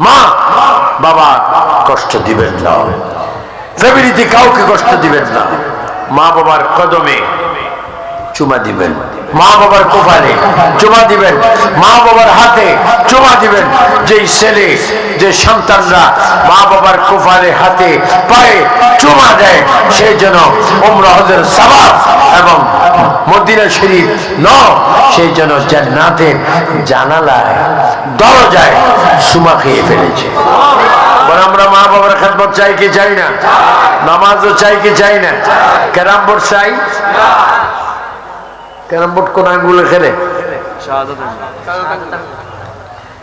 মা বাবা কষ্ট দিবেন না। ফ্যামিলিতে কাউকে কষ্ট দিবেন না। মা বাবার কদমে চুমা দিবেন। মা বাবার কোপালে চুমা দিবেন। মা বাবার হাতে চুমা দিবেন। যেই ছেলে, যে সন্তানরা মা বাবার কোপালে হাতে পায়ে চুমা দেয়, সেই যেন ওমরা হজের সবাব এবং মদিনা শরীফ ন সেই জন্য জান্নাতের জানালায়, দরজায় সুমা খেয়ে ফেলেছে। আমরা মা বাবার খেদমত চাই কি চাই না? নামাজও চাই কি চাই না? ক্যারাম বোর্ড চাই? ক্যারাম বোর্ড কোন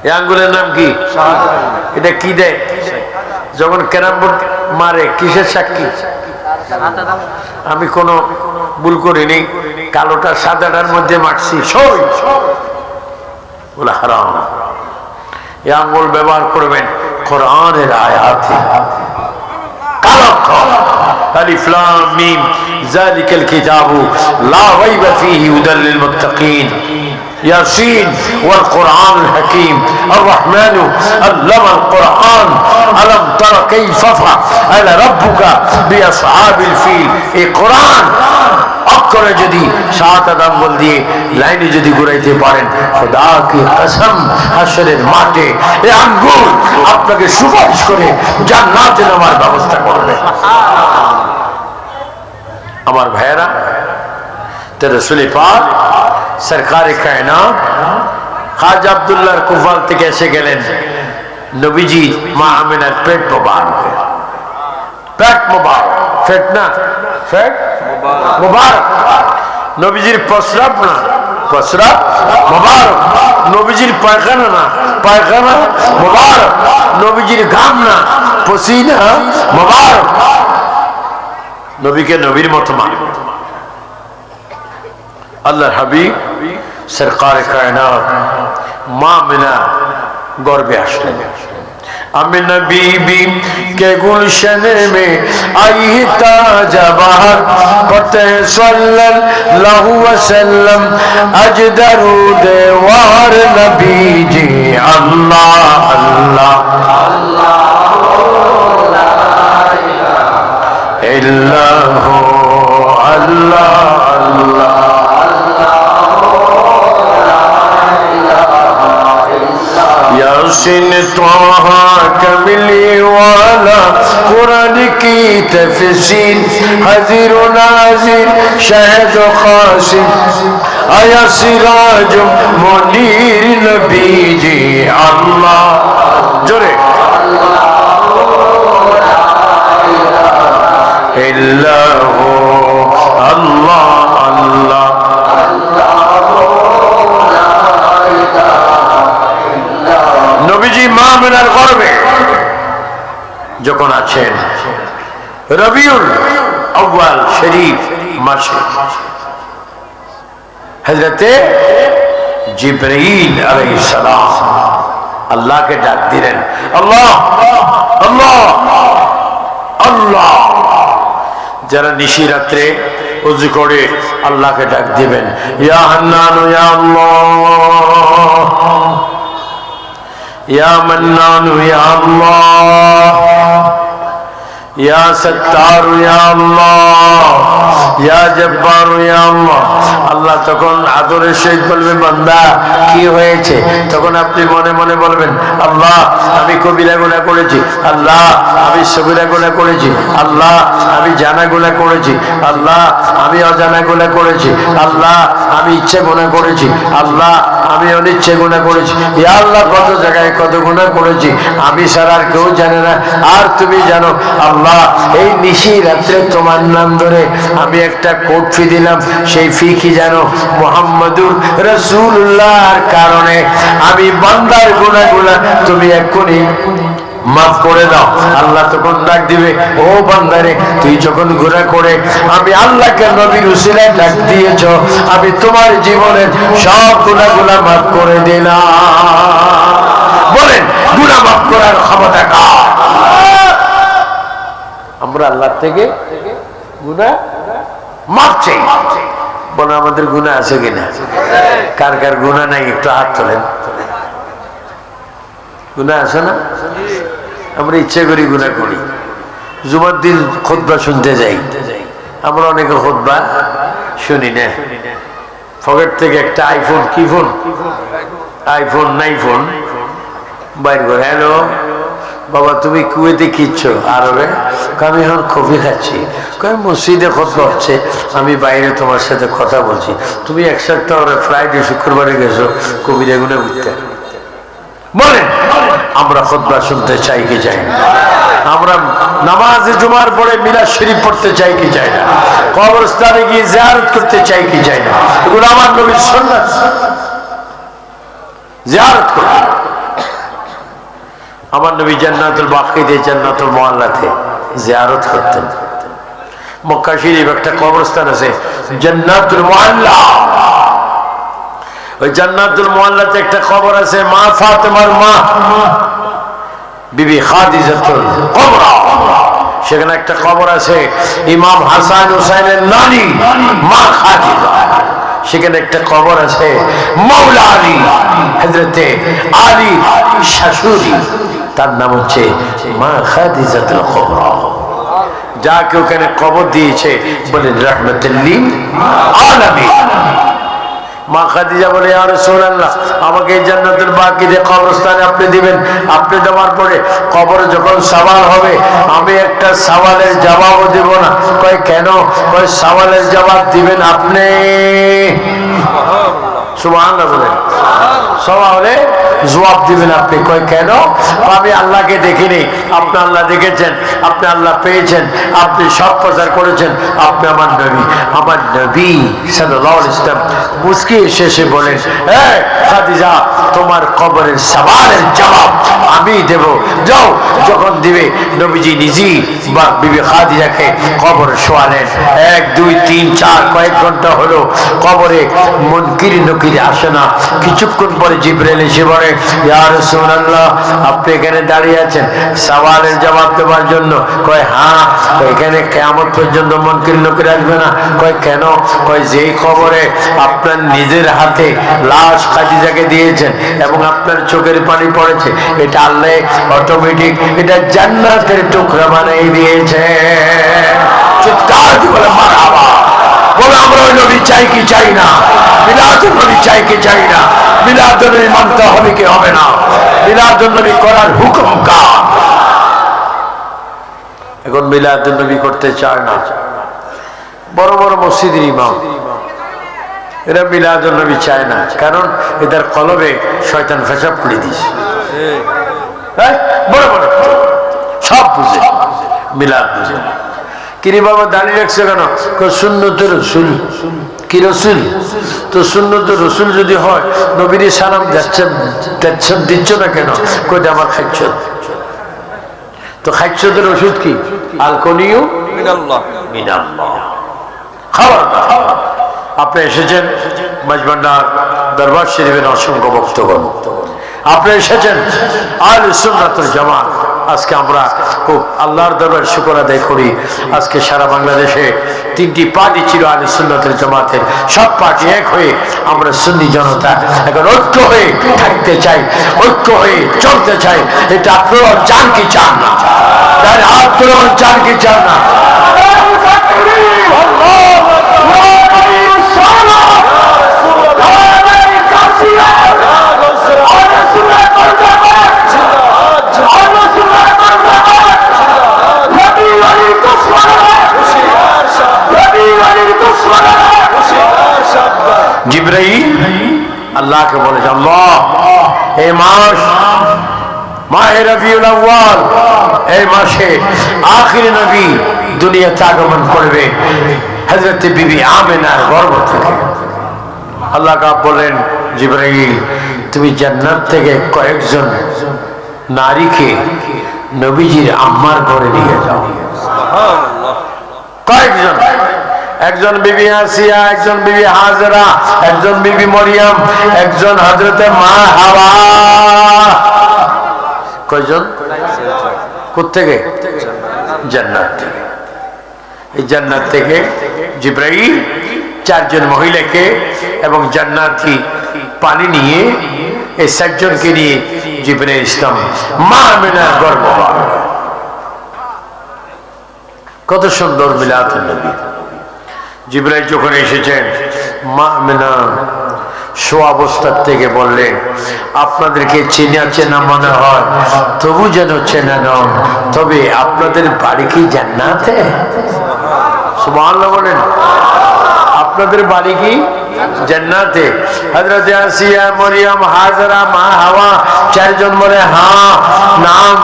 এই আঙ্গুলের নাম কি? এটা কি দেয়? যখন ক্যারাম বোর্ড মারে, কিসের সাক্ষী? আমি কোনো ভুল করিনি, কালোটা সাদাটার মধ্যে মারছি হারাম। আঙ্গুল ব্যবহার করবেন কোরআনের আয়াতে। কালো ألف لام ميم ذلك الكتاب لا ريب فيه هدى للمتقين ياسين والقرآن الحكيم الرحمن علم القرآن ألم تر كيف فعل ربك بأصحاب الفيل القرآن অক্ষরে যদি সাত আঙ্গুল দিয়ে লাইনে যদি ঘুরাইতে পারেন খোদা কি কসম হাসরের মাঠে এই আঙ্গুল আপনাকে সুপারিশ করে জান্নাতে নামার ব্যবস্থা করবে আমার ভাইয়েরা তো রসুলি পাক সরকারি কায়নাত খাজ আবদুল্লাহর কুফাল থেকে এসে গেলেন নবীজি মা আমিনার পেট মোবারক পেট মোবারক পেট না পেট মোবারক নবীজির প্রস্রাব না প্রস্রাব মোবারক নবীজির পায়খানা না পায়খানা মোবারক নবীজির ঘাম না পসিনা মোবারক নবীকে নবীর মতো মান। আল্লাহ হাবিব, সরকার কায়নাত, মা মিনা গর্বে আসলেন। আমি নবীবি কে গুলশন মে আই তাজা বাহার ফতে সাল্লাল্লাহু ওয়াসাল্লাম। আজ দরুদ ওয়ার নবী জি আল্লাহ আল্লাহ আল্লাহ। ইল্লাহ আল্লাহ আল্লাহ ياسين طه كملي ولا قرآن کی تفسیر حضیر و نازیر شہد و خاسم آیا سراج منیر نبی جی اللہ جرے اللہ إلا هو الله الله নবীজি মা মিনার গর্বে যখন আছেন, রবিউল আউ্বাল শরীফ মাসে। হজরতে জিব্রাইল আলাইহিস সালাম আল্লাহকে ডাক দিলেন, আল্লাহ আল্লাহ আল্লাহ। যারা নিশি রাত্রে উজু করে, আল্লাহকে ডাক দিবেন, ইয়া হান্নান, ইয়া আল্লাহ। ইয়া মান্নান, ইয়া আল্লাহ। یا সত্তার আল্লাহ তখন আদরের সহিত বলবে, বান্দা, কি হয়েছে? তখন আপনি মনে মনে বলবেন, আল্লাহ, আমি কবিরা গোনা করেছি। আল্লাহ, আমি সবিরা গোনা করেছি। আল্লাহ, আমি জানা গোনা করেছি। আল্লাহ, আমি অজানা গোনা করেছি। আল্লাহ, আমি ইচ্ছে গোনা করেছি। আল্লাহ আমি অনিচ্ছে গুণা করেছি। আল্লাহ, কত জায়গায় কত গুণা করেছি। আমি ছাড়া আর কেউ জানে না। আর তুমি জানো, আল্লাহ, এই নিশি রাত্রে তোমার নাম ধরে আমি একটা কোট ফি দিলাম। সেই ফি কি জানো? মোহাম্মদুর রসুল্লাহর কারণে। আমি বান্দার গুণা গুণা তুমি এক্ষুনি মাফ করে দাও। আল্লাহ তখন ডাক দিবে, ও বান্দারে, তুই যখন ঘোরা করে আমি আল্লাহকে নবীর উসিলায় ডাক দিয়েছ, আমি তোমার জীবনের সব গুণাগুলা মাফ করে দিলাম। বলেন, গুণা মাফ করার ক্ষমতা কার? আমরা আল্লাহ থেকে গুণা মাফ চাই। বলে আমাদের গুণা আছে কিনা? কার কার গুণা নাই, একটু হাত তোলেন। গুণা আছে না? আমরা ইচ্ছে করি গুণা করি। জুমার দিন খোদবা শুনতে যাই। আমরা অনেকে খোদবা শুনি না। পকেট থেকে একটা আইফোন কি ফোন আইফোন নাই ফোন বাইর করে হ্যালো বাবা, তুমি কুয়েতে কিচ্ছ আরবে আমি এখন কফি খাচ্ছি। কয়, মসজিদে খোদবা হচ্ছে। আমি বাইরে তোমার সাথে কথা বলছি। তুমি এক সপ্তাহ ফ্রাইডে শুক্রবারে গেছো কবিরা গুনে বুঝতে আমরা খোদবা শুনতে চাই কি আমরা নামাজ জুমার পরে মিলাদ শরীফ পড়তে চাই কি না? কবরস্থানে গিয়ে জিয়ারত করতে চাই কি না? এগুলো আমার নবীর সুন্নাত। জিয়ারত করতে। আমার নবী জান্নাতুল বাকিতে জান্নাতুল মোয়াল্লাতে জিয়ারত করতেন। মক্কা শরীফ একটা কবরস্থান আছে, জান্নাতুল মোয়াল্লা। ওই জান্নাতুল মোয়াল্লাতে একটা খবর আছে, মা ফাতেমার মা। বিবি সেখানে একটা খবর আছে, ইমাম হাসান হুসাইনের নানি, মা খাদিজা। সেখানে একটা খবর আছে মৌলা আলী হজরতে আলী শাশুড়ি। তার নাম হচ্ছে মা খাদিজাতুল কুবরা। যাকে ওখানে কবর দিয়েছে বলে রহমতুল্লিল আলামিন। মা খাদিজা বলে আর সোনাল্লাহ আমাকে এই জান্নাতের বাকিতে কবরস্থানে আপনি দিবেন। আপনি দেওয়ার পরে কবর যখন সাবাল হবে, আমি একটা সাবালের জবাবও দেব না। কয়, কেন? কয় সাবালের জবাব দিবেন আপনি। জবাব দিবেন আপনি। কেন? আমি আল্লাহকে দেখিনি। আপনি আল্লাহ দেখেছেন, আপনি আল্লাহ পেয়েছেন, আপনি সব প্রচার করেছেন, আপনি আমার নবী। আমার নবী ইসলাম শেষে বলেন হ্যাঁ তোমার কবরের সবালের জবাব আমি দেব। যাও, যখন দিবে, নবীজি নিজে বা বিবি খাদিজাকে কবর শোয়ালেন। এক, দুই, তিন, চার, কয়েক ঘণ্টা হলো কবরে মনকির নকির আসে না। কিছুক্ষণ পরে জিব্রাইল এসে বলে, ইয়া রাসূলুল্লাহ, আপনি এখানে দাঁড়িয়ে আছেন। সওয়ালের জবাব দেওয়ার জন্য। কয় হ্যাঁ এখানে কেমন পর্যন্ত মনকির নকির আসবে না। কয়, কেন? কয়, যেই খবরে আপনার নিজের হাতে লাশ খাদিজাকে দিয়েছেন এবং আপনার চোখের পানি পড়েছে, এটা আল্লাহ অটোমেটিক এটা জান্নাতের টুকরা বানিয়ে দিয়েছে। চিৎকার বলে মারহাবা বলে আমরা নবী চাই কি চাই না? মিলাদুল নবী চাই কি চাই না? মিলাদুল নবী মানতে হবে কি হবে না? মিলাদুল নবী করার হুকুম কার? এখন মিলাদুল নবী করতে চায় না। বড় বড় মসজিদের ইমাম। এরা মিলাদুল নবী চায় না। কারণ এদের কলবে শয়তান ফেসাব করে দিয়েছে। হ্যাঁ? বড় বড় সব বুঝে। মিলাদ বুঝে না। কিরে বাবা, দাঁড়িয়ে রাখছে কেন? তো রসুল। কি রসুল? তো শূন্য তো রসুল যদি হয়, নবীর সালাম দিচ্ছ না কেন? আমার তো ওষুধ কি? আলকোনিও আপনি এসেছেন মাঝবান্ডার দরবার শরীফের অসংখ্য বক্তগণ আপনি এসেছেন আল সুন্নাতুল জামাত। আজকে আমরা খুব আল্লাহর দরবার শুকর আদায় করি। আজকে সারা বাংলাদেশে তিনটি পার্টি ছিল আলী সুন্নাতুল জামাতের। সব পার্টি এক হয়ে আমরা সুন্নি জনতা এখন ঐক্য হয়ে থাকতে চাই, ঐক্য হয়ে চলতে চাই। এটা আপনারা চান কি চান না? তুলে চান কি চান না? আল্লাহকে বলেছে আল্লাহ, এই মাস তুমি জান্নাত থেকে কয়েকজন নারীকে নবীজির আম্মার ঘরে নিয়ে যাও। কয়েকজন? একজন বিবি আসিয়া একজন বিবি হাজরা, একজন বিবি মরিয়ম, একজন হজরতে মা হাওয়া। কয়জন? কোথেকে জান্নাত থেকে। এই জান্নাত থেকে জিব্রাইল, চারজন মহিলাকে এবং জান্নাতি পানি নিয়ে এই চারজনকে নিয়ে জীবনে ইসলাম মা আমিনার গর্ব কত সুন্দর মিলাদ নবী। জিব্রাইল যখন এসেছেন, মা মেনা শো অবস্থার থেকে বললেন, আপনাদেরকে চেনা চেনা মনে হয়, তবু যেন চেনা নন তবে আপনাদের বাড়ি কি জান্নাতে? সুবহানাল্লাহ বলেন। আপনাদের বাড়ি কি? জান্নাতে। হযরত আসিয়া মরিয়ম, হাজরা, মা, হাওয়া, চারজন বলে হ্যাঁ নাম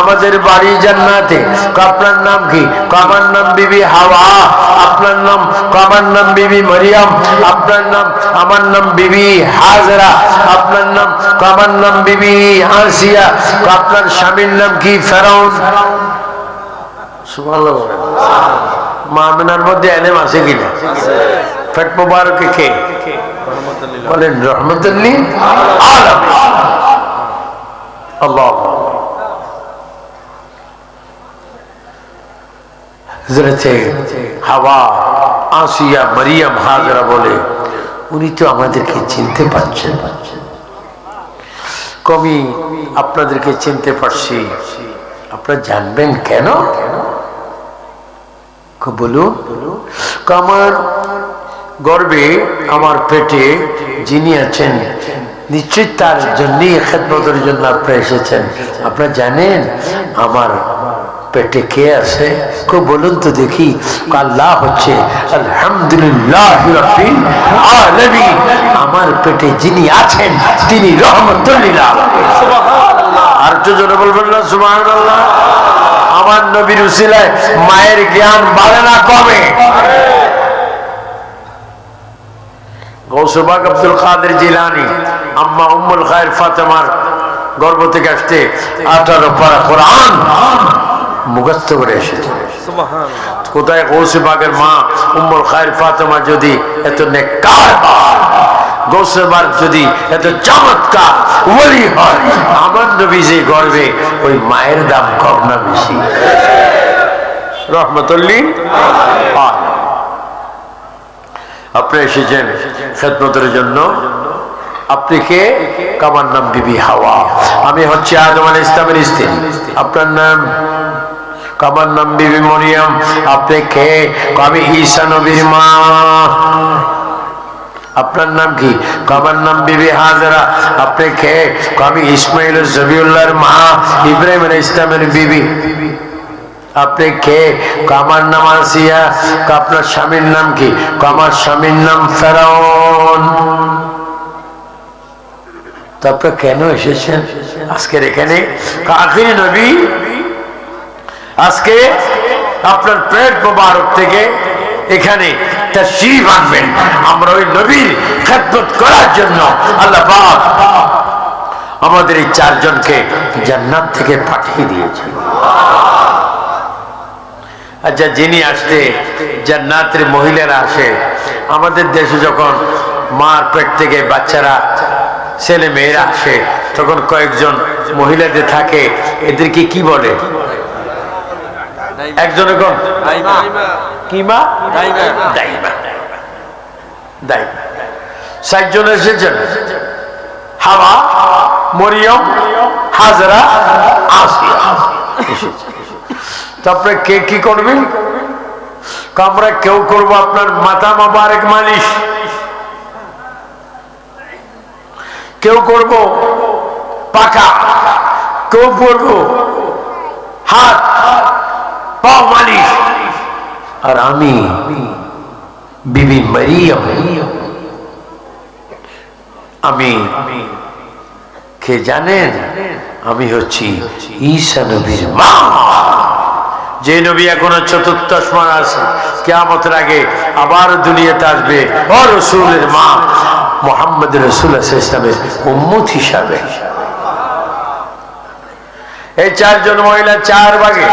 আমাদের বাড়ি জান্নাতে। আপনার নাম কি? আমার নাম বিবি হাওয়া, আপনার নাম আমার নাম বিবি মরিয়ম, আপনার নাম আমার নাম বিবি হাজরা, আপনার নাম আমার নাম বিবি আসিয়া। আপনার স্বামীর নাম কি? ফেরাউন। সুবহানাল্লাহ। মামিনার মধ্যে এলেম আছে কিনা? ফেট মোবারকে কে? বলেন আল্লাহ হাওয়া, আসিয়া মারিয়াম হাজরা বলে, উনি তো আমাদেরকে চিনতে পারছেন। কবি, আপনাদেরকে চিনতে পারছি। আপনারা জানবেন কেন? খুব তো আমার গর্বে আমার পেটে যিনি আছেন তার জন্যই খেদমতের জন্য এসেছেন। আপনারা জানেন, আমার পেটে কে আছে? খুব বলুন তো দেখি। আল্লাহ হচ্ছে আলহামদুলিল্লাহ আমার পেটে যিনি আছেন, তিনি রহমতুল্লিল্লাহ আর একটু জোরে বলবেন না, সুবহানাল্লাহ। আমার নবীর উসিলায় মায়ের জ্ঞান বাড়ে না কমে। গৌসবাগ আব্দুল কাদের জিলানি, আম্মা উম্মুল খায়ের ফাতেমার গর্ভ থেকে আসতে আঠারো পারা কোরআন মুখস্থ করে এসেছে। কোথায় গৌসবাগের মা উম্মুল খায়ের ফাতেমা যদি এত নেককার যদি এত চমৎকার ওলি হয়, আমার নবী যে গর্বে, ওই মায়ের দাম কম না বেশি। আপনি এসেছেন খেদমতের জন্য। আপনি কে? কামার নাম বিবি হাওয়া। আমি হচ্ছে আদম আল ইসলামের স্ত্রী। আপনার নাম? কামার নাম বিবি মরিয়ম। আপনি কে? ঈসা নবীর মা। আপনার নাম কি? কামার নাম বিবি হাজরা। আপনি কে? আমি ইসমাইল জবিউল্লাহর মা ইব্রাহিম ইসলামের বিবি। আপনি কে? আমার নাম আসিয়া, আপনার স্বামীর নাম কি? আমার স্বামীর নাম ফেরাউন। তারপর কেন এসেছেন? আজকের এখানে? আখিরি নবী, আজকে আপনার পেট মোবারক থেকে এখানে তশরিফ আনবেন আমরা ওই নবীর খেদমত করার জন্য আল্লাহ আমাদের এই চারজনকে জান্নাত থেকে পাঠিয়ে দিয়েছেন। আচ্ছা যিনি আসতে জান্নাতের মহিলারা আসে, আমাদের দেশে যখন মার পেট থেকে বাচ্চারা, ছেলে মেয়েরা আসে, তখন কয়েকজন মহিলাদের থাকে, এদেরকে কি বলে? একজন দাইমা। দাইমা। দাইমা। এসেছেন। হাওয়া মরিয়ম হাজরা আসিয়া। তারপরে কে কি করবেন? আমরা কেউ করব আপনার মাথা মাবারেক মালিশ। কেউ করব পাকা কেউ করব হাত। আর আমি, বিবি মারিয়াম। আমি, কে জানেন? আমি হচ্ছি ঈশা নবীর মা। যে নবী এখনও চতুর্থ আছে, কেয়ামতের আগে আবার দুনিয়াতে আসবে, ও রসুলের মা। মোহাম্মদ রসুল ইসলামের উম্মত হিসাবে। এই চারজন মহিলা চার ভাগে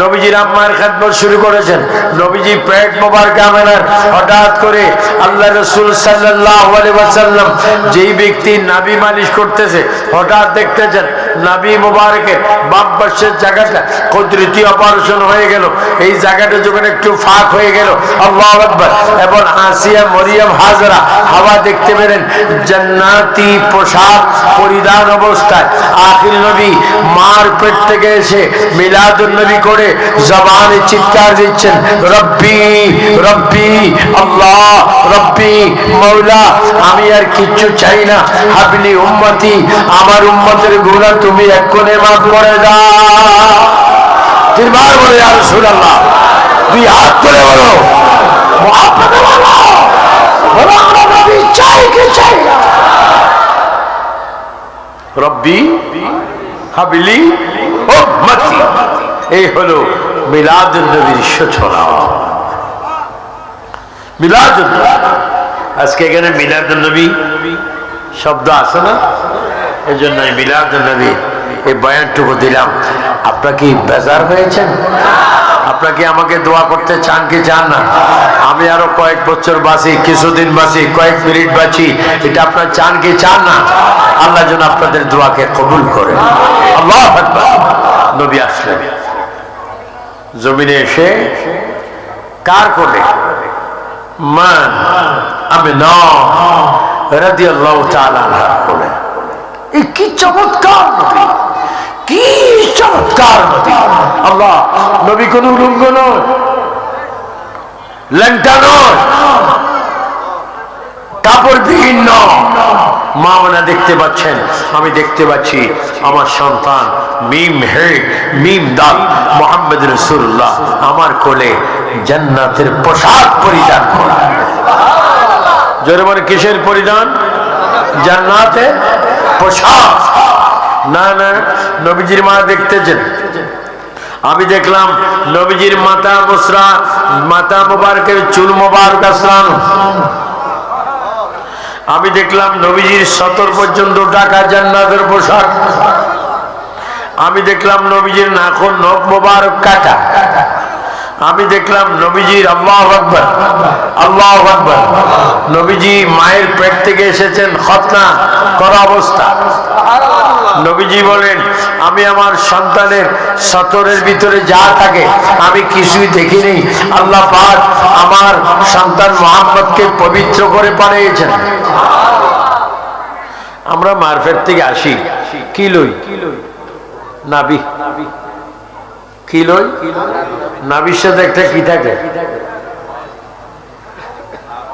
নবীজির আম্মার খেদমত শুরু করেছেন। নবীজি পেট মোবার কামেনার হঠাৎ করে আল্লাহ রসুল সাল্লাহ যেই ব্যক্তি নাবি মালিশ করতেছে, হঠাৎ দেখতেছেন নাবি মুবারকের বাম পাশের জায়গাটা কুদরতি অপারেশন হয়ে গেল। এই জায়গাটা যখন একটু ফাঁক হয়ে গেল, আল্লাহ আকবার। এবং আসিয়া মরিয়াম হাজরা হাওয়া দেখতে পেলেন, জান্নাতি পোশাক পরিধান অবস্থায়। আখির নবী মার পেট থেকে এসে মিলাদুল নবী করে জবানে চিৎকার দিচ্ছেন, রব্বি রব্বি, আল্লাহ, রব্বি মৌলা আমি আর কিচ্ছু চাই না। হাবলি উম্মতি, আমার উম্মতের গুণা তুমি এক্ষণে মাফ করে দাও। তিনবার বলে আর সুরাল্লাহ দুই হাত করে বলো। মহাপ্রভু বলো বলো আমরা নবী চাই কি চাই না? রব্বি হাবিলি উম্মতি। এই হলো নবীর সূচনা। আজকে এখানে মিলাদুন নবী শব্দ আছে না? এই জন্য আমি মিলাদুন নবী, এই বয়ানটুকু দিলাম। আপনার কি বেজার হয়েছেন? আপনাকে আমাকে দোয়া করতে চান কি চান না? আমি আরও কয়েক বছর বাঁচি, কিছুদিন বাঁচি, কয়েক মিনিট বাঁচি, এটা আপনার চান কি চান না? আল্লাহ যেন আপনাদের দোয়াকে কবুল করে আল্লাহ নবী আসলেন। জমিনে এসে কার কোলে? মা আমি নদী আল্লাহ কোলে। কি চমৎকার কি চমৎকার আল্লাহ, নবী কোন উলঙ্গ নয় নয় দেখতে পাচ্ছেন, আমি দেখতে পাচ্ছি আমার সন্তান, মিম হে, মিম দাল মোহাম্মদ রসুল্লাহ আমার কোলে জান্নাতের পোশাক পরিধান করা। জোরে মানে কিসের পরিধান? জান্নাতের পোশাক না না, নবীজির মা দেখতেছেন। আমি দেখলাম নবীজির মাথা বসরা মাথা মোবারকের চুল মোবারক আসলাম আমি দেখলাম নবীজির সতর পর্যন্ত ডাকা জান্নাতের পোশাক আমি দেখলাম নবীজির নাখন নখ মোবারক কাটা। আমি দেখলাম নবীজির আল্লাহ আকবর আল্লাহ আকবর। নবীজি মায়ের পেট থেকে এসেছেন, খতনা করা অবস্থা। নবীজি বলেন, আমি আমার সন্তানের সতরের ভিতরে যা থাকে, আমি কিছুই দেখিনি। আল্লাহ পাক আমার সন্তান মোহাম্মদকে পবিত্র করে পাঠিয়েছেন। আমরা মারফেট থেকে আসি। কি লই? নাবি। কি লই? নাবির সাথে একটা কি থাকে?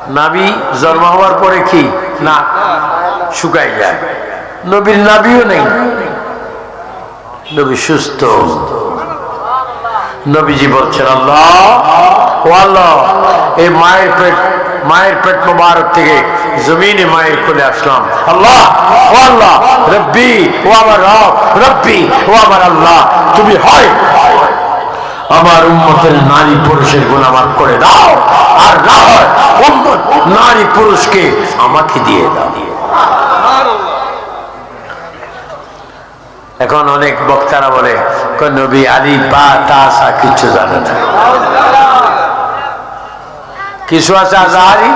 নাবি জন্ম হওয়ার পরে কি? না শুকাই যায়। নবীর নাবিও নেই। নবী সুস্থ। নবীজি বলছেন, আল্লাহ, ও আল্লাহ, এই মায়ের পেট মায়ের পেট মোবারক থেকে জমিনে মায়ের কোলে আসলাম। আল্লাহ, ও আল্লাহ, রব্বি, ও আমার রব, রব্বি, ও আমার আল্লাহ, তুমি হয় আমার উম্মতের নারী পুরুষের গুণ আমার করে দাও। আর নারী পুরুষকে আমাকে দিয়ে দাও। এখন অনেক বক্তারা বলে নবী আলী বা তাসা কিছু জানে না। কিছু আছে আজাহারি,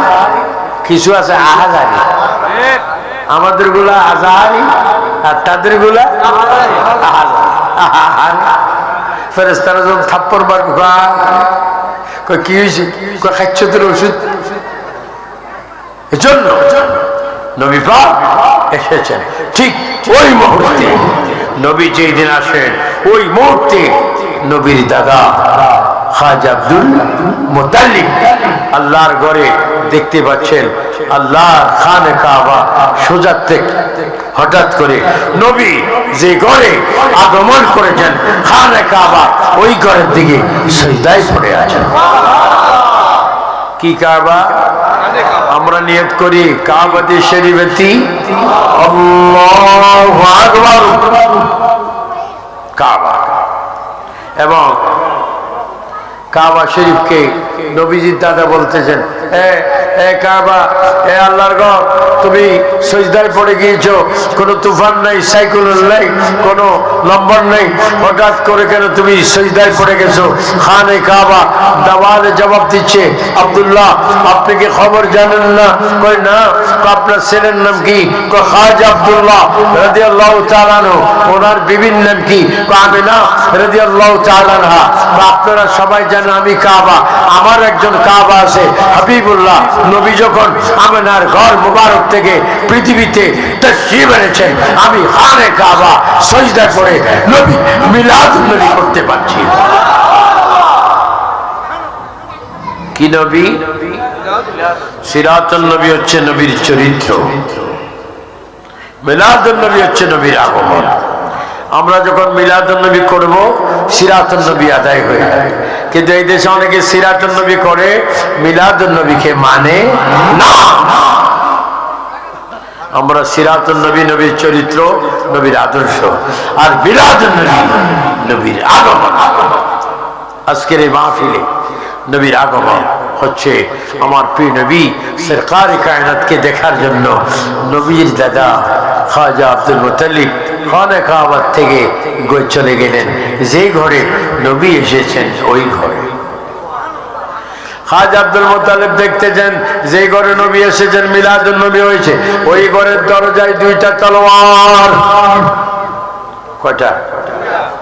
কিছু আছে আহাজারি। আমাদেরগুলা আজাহারি আর তাদেরগুলা ফেরেস্তারা যখন থাপ্পর কি হয়েছে খাচ্ছ তোর ওষুধ? এজন্য নবী পাক এসেছেন। ঠিক ওই মুহূর্তে নবী যেই দিন আসেন, ওই মুহূর্তে নবীর দাদা আল্লাহর দেখতে পাচ্ছেন আল্লাহর কাবা থেকে হঠাৎ করে নবী যে ঘরে আগমন করেছেন কাবা ওই ঘরের দিকে পড়ে আছেন। কি কাবা? আমরা নিয়ত করি কাবাতি শরীফেতি। কাবা। এবং কাবা শরীফকে নবীজির দাদা বলতেছেন জবাব দিচ্ছে, আব্দুল্লাহ, আপনি কি খবর জানেন না? কই না আপনার ছেলের নাম কি? খাজ আব্দুল্লাহ ওনার বিবির নাম কি? আপনারা সবাই জানেন আমি কাবা। আমার একজন কাবা আছে, হাবিবুল্লাহ। নবী যখন আমিনার ঘর মুবারক থেকে পৃথিবীতে তশরিফ এনেছেন, আমি খানে কাবা সজদা করে নবী মিলাদ নবী করতে পারছি। কি নবী? সিরাতুল নবী হচ্ছে নবীর চরিত্র। মিলাদুল নবী হচ্ছে নবীর আগমন। আমরা যখন মিলাদুল নবী করব সিরাতুল নবী আদায় হয়ে যায়। কিন্তু এই দেশে অনেকে সিরাতুল নবী করে মিলাদুল নবীকে মানে না। আমরা সিরাতুল নবী নবীর চরিত্র, নবীর আদর্শ, আর নবী নবীর আগমন। আজকের এই মাহফিলে নবীর আগমন। হচ্ছে আমার প্রিয় নবী সরকার কায়নাতকে দেখার জন্য। নবীর দাদা খাজা আব্দুল মুতালিব খানে কাবাদ থেকে চলে গেলেন। যে ঘরে নবী এসেছেন, ওই ঘরে। হাজ আব্দুল মোতালেব দেখতে যান, যে ঘরে নবী এসেছেন মিলাদুল নবী হয়েছে। ওই ঘরের দরজায় দুইটা তলোয়ার। কয়টা?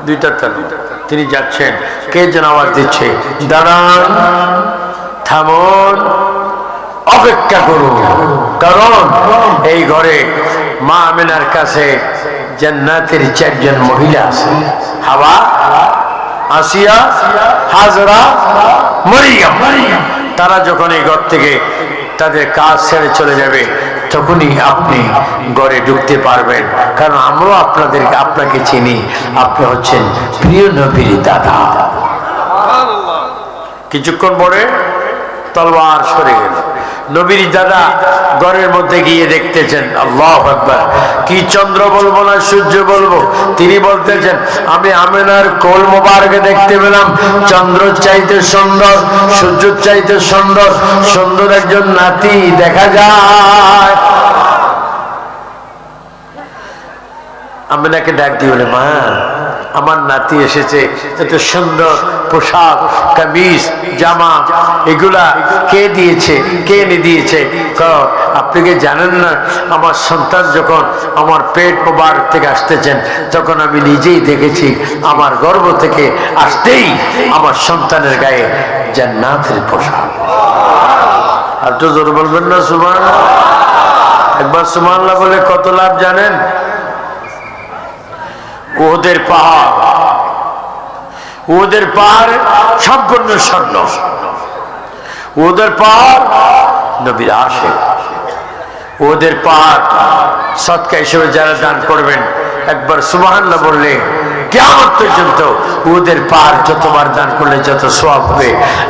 দুইটা তলোয়ার। তিনি যাচ্ছেন, কে যেন আওয়াজ দিচ্ছে? দাঁড়ান। থামুন, অপেক্ষা করুন। কারণ এই ঘরে মা আমিনার কাছে জান্নাতের চারজন মহিলা আছে। হাওয়া, আসিয়া, হাজরা, মরিয়াম। তারা যখন এই ঘর থেকে তাদের কাজ ছেড়ে চলে যাবে, তখনই আপনি গড়ে ঢুকতে পারবেন। কারণ আমরাও আপনাদের, আপনাকে চিনি। আপনি হচ্ছেন প্রিয় নবীর দাদা। কিছুক্ষণ পরে তলোয়ার সরে গেল নবীর দাদা ঘরের মধ্যে গিয়ে দেখতেছেন, আল্লাহ আকবার। কি চন্দ্র বলব না সূর্য বলব? তিনি বলতেছেন, আমি আমেনার কোল মোবারকে দেখতে পেলাম। চন্দ্র চাইতে সুন্দর, সূর্য চাইতে সুন্দর সুন্দর একজন নাতি দেখা যায়। আমেনাকে ডাক দিয়ে বলে, মা আমার নাতি এসেছে। এত সুন্দর পোশাক, কামিজ, জামা, এগুলা কে দিয়েছে? কে এনে দিয়েছে? আপনি কি জানেন না, আমার সন্তান যখন আমার পেট মোবার থেকে আসতেছেন, তখন আমি নিজেই দেখেছি, আমার গর্ভ থেকে আসতেই আমার সন্তানের গায়ে জান্নাতের পোশাক। আর তো জোর বলবেন না সুমান একবার সুমানলা বলে কত লাভ জানেন? ওদের পাহাড়। ওদের পাহাড় সম্পূর্ণ স্বর্ণ। ওদের পাহাড় নবীর আসে ওদের পাহাড় সৎকা হিসেবে যারা দান করবেন, একবার সুবাহান্লা বললে কেমন পর্যন্ত ওদের পাহাড় যতবার দান করলে যত সোয়াব হবে,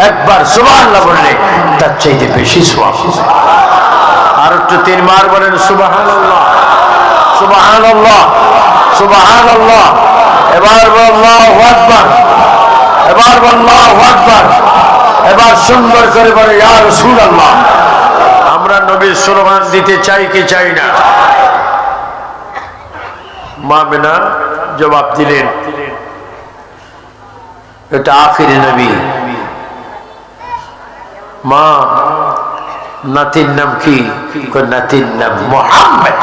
একবার সুবাহান্লা বললে তার চাইতে বেশি সোয়াব আর একটু তিনবার বলেন সুবাহান সুবাহান এবার সুন্দর করে বলে, ইয়া রসুল আল্লাহ আমরা নবীর স্লোগান দিতে চাই কি চাই না? মা মেনা, জবাব দিলেন, এটা আখিরি নবী। মা, নাতির নাম কি? নাতির নাম মোহাম্মদ।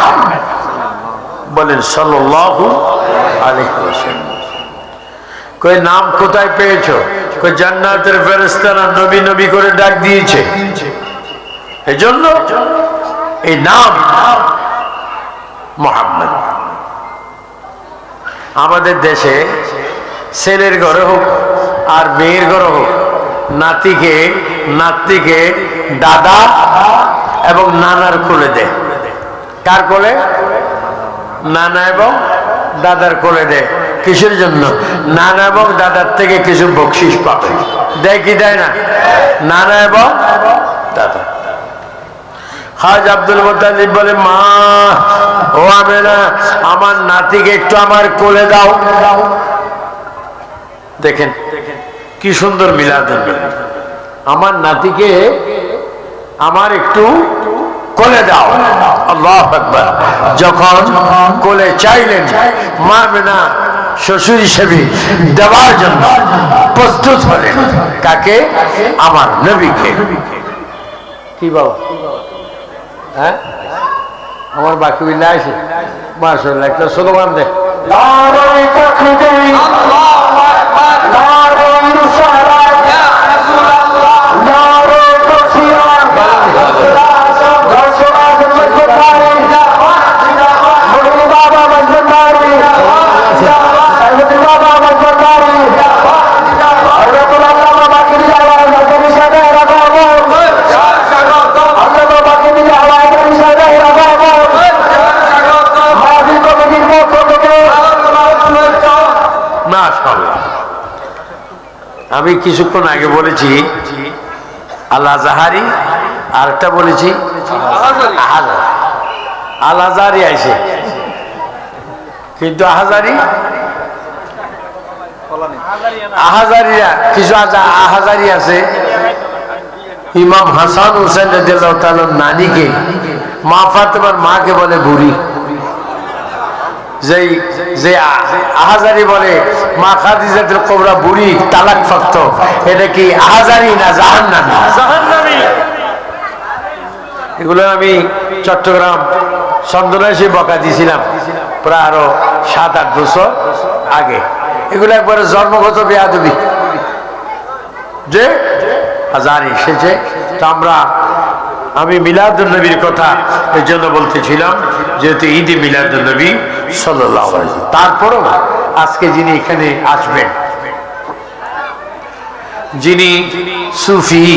বলেন সাল্লাল্লাহু আলাইহি কই, নাম কোথায় পেয়েছ? কই, জান্নাতের ফেরেশতারা নবী নবী করে ডাক দিয়েছে। এজন্য এই নাম মোহাম্মদ। আমাদের দেশে ছেলের ঘরে হোক আর মেয়ের ঘরে হোক, নাতিকে নাতিকে দাদা এবং নানার কোলে দেয়। কার কোলে? নানা এবং দাদার কোলে দেয়। কিসের জন্য? নানা এবং দাদার থেকে কিছু বকশিস পাবে। দেয় কি দেয় না? নানা এবং দাদা। হাজ আব্দুল মোতালিব বলে, মা, ও আমি না আমার নাতিকে একটু আমার কোলে দাও। দেখেন, কি সুন্দর মিলাদ আমার নাতিকে আমার একটু কোলে দাও। আল্লাহ আকবার। যখন কোলে চাইলেন মা মেনা শ্বশুর হিসেবে দেওয়ার জন্য প্রস্তুত হলেন। কাকে? আমার নবীকে। কি বাবা? হ্যাঁ? আমার বাকি বিল্লা আছে। মার্শাল্লাহ একটা স্লোগান দেখ আমি কিছুক্ষণ আগে বলেছি আল্লাহ জাহারি আরেকটা বলেছি, আহাজারি। আল আজারি আইছে। কিন্তু আহাজারি? আহাজারিরা, কিছু আহাজারি আছে। ইমাম হাসান হোসেন নানিকে, মা ফাতেমার মাকে বলে বুড়ি। যেই যে আ- আহাজারি বলে মা খাদিজাতুল কোবরা বুড়ি তালাক ফক্ত এটা কি আহাজারি না জাহান্নামী? এগুলো আমি চট্টগ্রাম চন্দনাশি বকা দিয়েছিলাম প্রায় আরও সাত আট বছর আগে। এগুলো একবারে জন্মগত বেয়াদবি। যে? হাজার এসেছে তো আমরা আমি মিলাদুল নবীর কথা এই জন্য বলতেছিলাম, যেহেতু ঈদে মিলাদুল নবী সাল্লাহ তারপরও আজকে যিনি এখানে আসবেন, যিনি সুফি,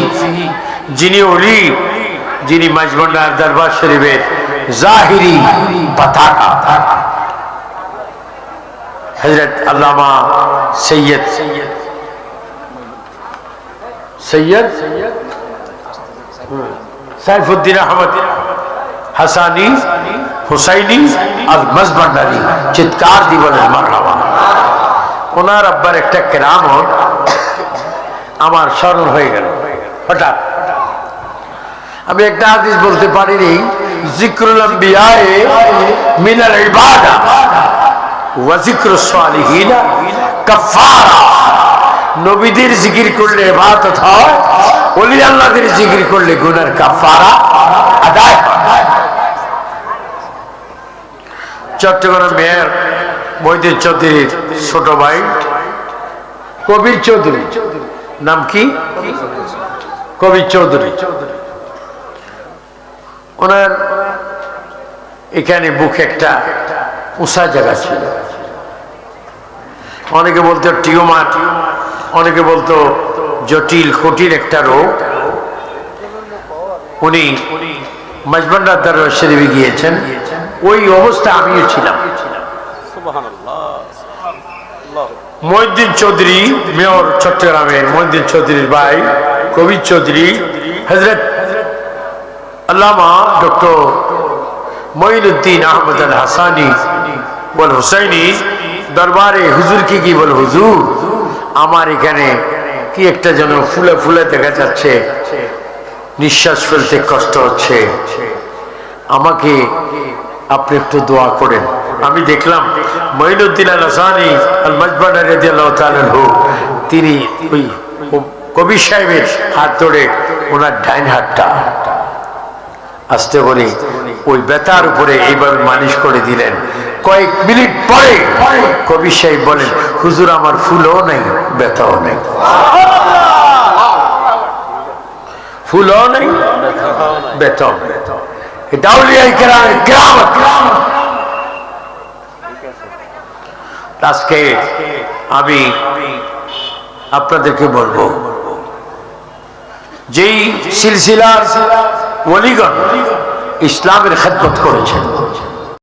যিনি অলি যিনি মাঝবন্ডার দরবার শরীফের জাহিরি পতাকা। হজরত আল্লামা সৈয়দ সৈয়দ? সাইফুদ্দিন আহমদ, হাসানি, হুসাইনি আর মজবন্ডারি চিৎকার দি বলেন মারহাবা। ওনার আব্বার একটা কেরামত আমার স্মরণ হয়ে গেল। হঠাৎ। আমি একটা হাদিস বলতে পারিনি মিনাল ইবাদা ওয়া জিক্রুস সালিহিনা কাফারা নবীদের জিকির করলে ইবাদত হয় ওলি আল্লাহদের জিকির করলে গুনার কাফারা আদায় চট্টগ্রাম মেয়র মহিদিন চৌধুরীর ছোট ভাই কবির চৌধুরী। নাম কি? কবির চৌধুরী। ওনার এখানে বুকে একটা উষা জায়গা ছিল। অনেকে বলতো টিউমার অনেকে বলতো, জটিল, কঠিন একটা রোগ। উনি মজবন্ডার শরীফে গিয়েছেন। ওই অবস্থা আমিও ছিলাম। মহিউদ্দিন চৌধুরী, মেয়র চট্টগ্রামের মহিউদ্দিন চৌধুরীর ভাই, কবির চৌধুরী হজরত আল্লামা ডক্টর মঈনুদ্দিন আহমদ আল হাসানি বল হুসাইনি দরবারে হুজুরকে কি বল হুজুর আমার এখানে কি একটা যেন ফুলে ফুলে দেখা যাচ্ছে। নিঃশ্বাস ফেলতে কষ্ট হচ্ছে। আমাকে আপনি একটু দোয়া করেন। আমি দেখলাম মঈনুদ্দিন আল হাসানি আল মজবান তাআলা আনহু, তিনি ওই কবি সাহেবের হাত ধরে ওনার ডাইন হাতটা আসতে বলি, ওই বেতার উপরে এইভাবে মালিশ করে দিলেন। কয়েক মিনিট পরে কবি সাহেব বলেন হুজুর আমার ফুলও নেই ব্যথাও নেই। ফুলও নেই ব্যথাও নেই। আজকে আমি আপনাদেরকে বলব যেই সিলসিলার ওলিগণ ইসলামের খেদমত করেছেন